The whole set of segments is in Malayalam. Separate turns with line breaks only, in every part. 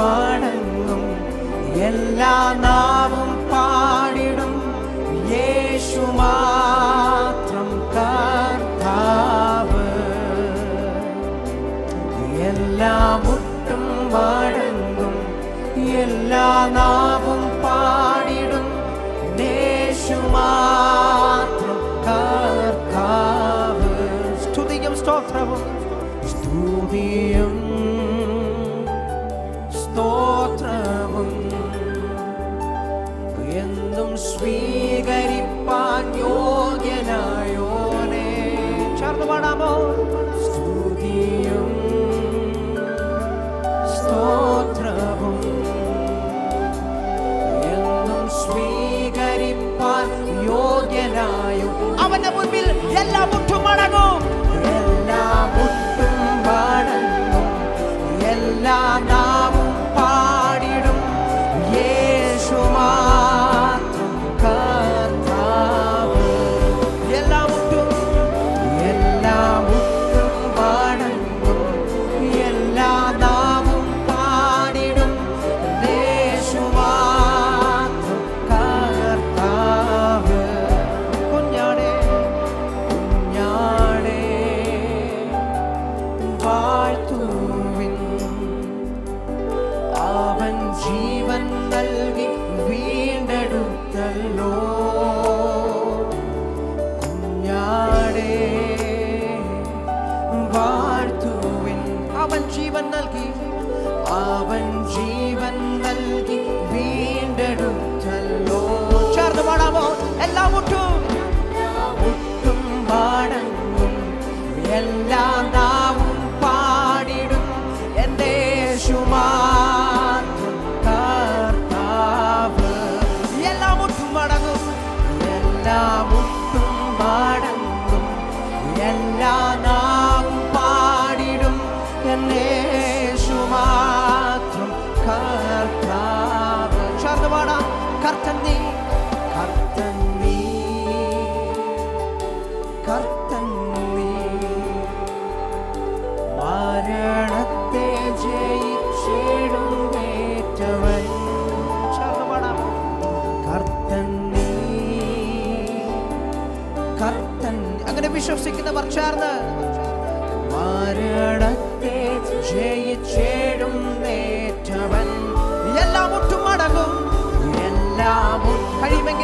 വണങ്ങും എല്ലാ നാവും പാടിടും. യേശു മാത്രം കർത്താവ്. എല്ലാ മുട്ടും വണങ്ങും എല്ലാ നാവും പാടിടും. യേശു മാത്രം കർത്താവ്. സ്തുതിയും സ്തോത്രവും. സ്തുതിയും സ്തോത്രവും. എന്തും സ്വീകരിപ്പാൻ യോഗ്യനായോനെ. ചേർന്ന് പാടാമോ? ജീവൻ നൽകി വീണ്ടെടുത്തല്ലോ. കുഞ്ഞാടേ വാഴ്ത്തുവിൻ. അവൻ ജീവൻ നൽകി അവൻ ജീവൻ Rana വിശ്വസിക്കുന്ന ചേർന്ന് എല്ലാം എല്ലാം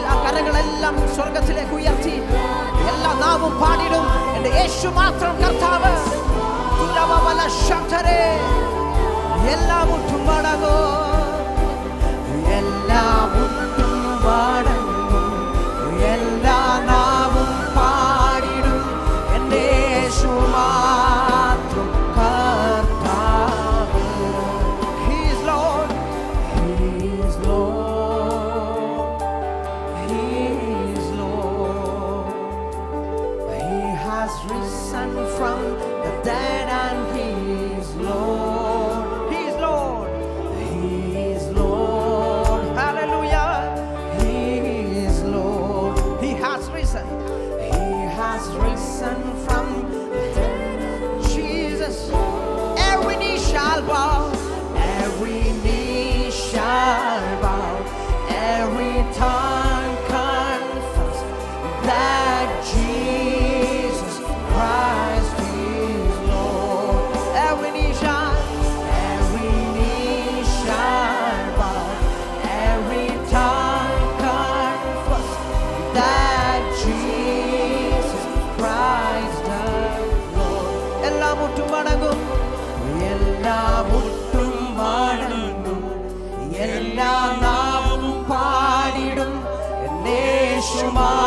ആ കരങ്ങളെല്ലാം സ്വർഗത്തിലേക്ക് ഉയർത്തി. എല്ലാ നാവും പാടിടും. എന്റെ യേശു മാത്രം കർത്താവ്. എല്ലാ ഒട്ടും മടങ്ങും. എല്ലാം ഒട്ടും മടങ്ങും. എല്ലാം ഒട്ടും മടങ്ങും. എല്ലാ നാമും പാടിടും. യേശുമാ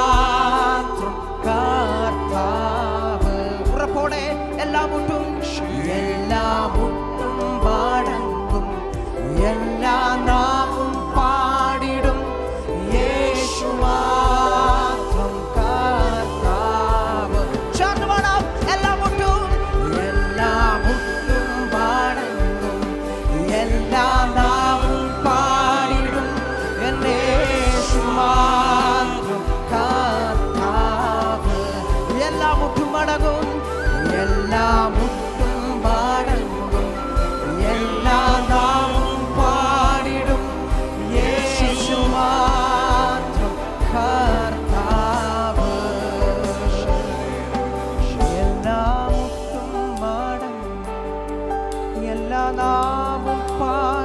na mumpa